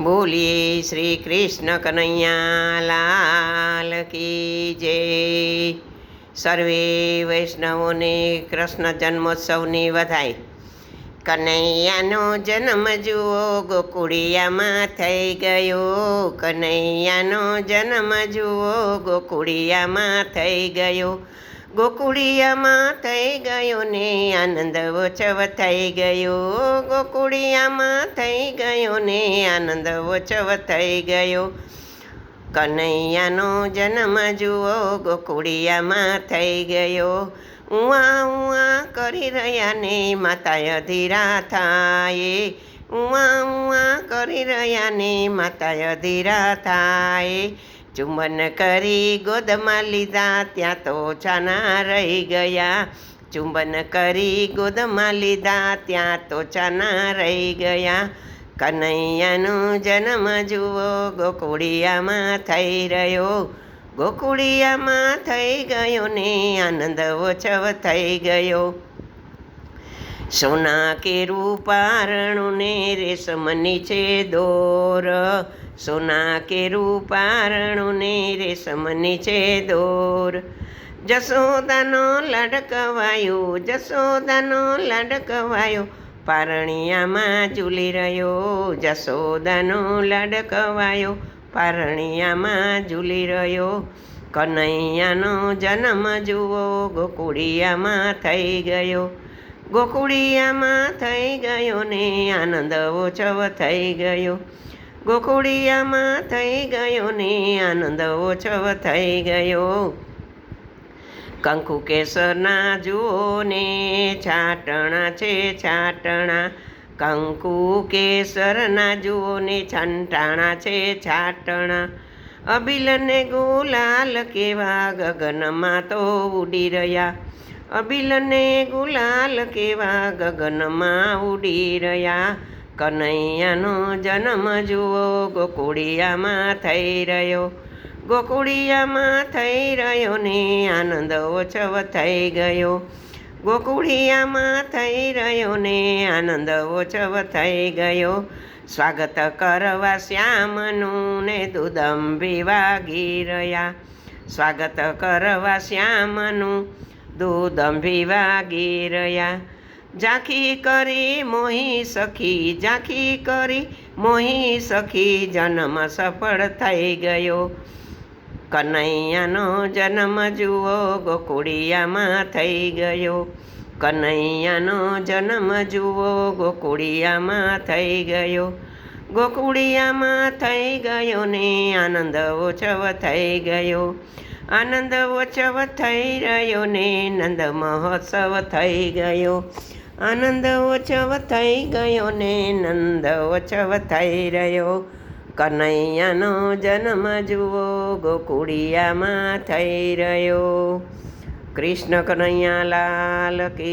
બોલીએ શ્રી કૃષ્ણ કનૈયા લાલ કી જય. સર્વે વૈષ્ણવોને કૃષ્ણ જન્મોત્સવની વધાઈ. કનૈયાનો જન્મ જુઓ, ગોકુળિયામાં થઈ ગયો. કનૈયાનો જન્મ જુઓ, ગોકુળિયામાં થઈ ગયો. ગોકુળિયામાં થઈ ગયો ને આનંદ ઓછવ થઈ ગયો. ગોકુળિયામાં થઈ ગયો ને આનંદ ઓછવ થઈ ગયો. કનૈયાનો જન્મ જુઓ ગોકુળિયામાં થઈ ગયો. ઉવા ઉવા કરી રહ્યા ને માતા અધીરા થાય. ઉવા ઉવા કરી રહ્યા ને માતા અધીરા થાય. ચુંબન કરી ગોદમાં લીધા, ત્યાં તો છાના રહી ગયા. ચુંબન કરી ગોદમાં લીધા, ત્યાં તો છાના રહી ગયા. કનૈયાનું જન્મ જુઓ, ગોકુળિયામાં થઈ રહ્યો. ગોકુળિયામાં થઈ ગયો ને આનંદ ઓછવ થઈ ગયો. સોના કેરું પારણું ને રેશમની છે દોર. સોના કેરું પારણું ને રેશમની છે દોર. જસોદાનો લડકવાયો જસોદાનો લડકવાયો, પારણિયામાં ઝૂલી રહ્યો. જસોદાનો લડકવાયો, પારણિયામાં ઝૂલી રહ્યો. કનૈયાનો જન્મ જુઓ, ગોકુળિયામાં થઈ ગયો. ગોકુળિયામાં થઈ ગયો ને આનંદ ઓછવ થઈ ગયો. ગોકુળિયામાં થઈ ગયો ને આનંદ ઓછવ થઈ ગયો. કંકુ કેસરના જુઓ ને છાટણા છે, છાટણા. કંકુ કેસરના જુઓ ને છંટાણા છે, છાટણા. અબિલને ગુલાલ કેવા ગગનમાં તો ઉડી રહ્યા. અબિલને ગુલાલ કેવા ગગનમાં ઉડી રહ્યા. કનૈયાનો જન્મ જુઓ, ગોકુળિયામાં થઈ રહ્યો. ગોકુળિયામાં થઈ રહ્યો ને આનંદ ઓછવ થઈ ગયો. ગોકુળિયામાં થઈ રહ્યો ને આનંદ ઓછવ થઈ ગયો. સ્વાગત કરવા શ્યામનું ને દુદંભી વાગી રહ્યા. સ્વાગત કરવા શ્યામનું દુદંભી વાગી રહ્યા. ઝાંખી કરી મોહી સખી ઝાંખી કરી મોહી સખી, જન્મ સફળ થઈ ગયો. કનૈયાનો જન્મ જુઓ, ગોકુળિયામાં થઈ ગયો. કનૈયાનો જન્મ જુઓ, ગોકુળિયામાં થઈ ગયો. ગોકુળિયામાં થઈ ગયો ને આનંદ ઓછવ થઈ ગયો. આનંદ ઓછવ થઈ રહ્યો ને નંદ મહોત્સવ થઈ ગયો. આનંદ ઓછવ થઈ ગયો ને નંદ ઓછવ થઈ રહ્યો. કનૈયાનો જન્મ જુઓ ગોકુડિયામાં થઈ રહ્યો. કૃષ્ણ કનૈયા લાલ કી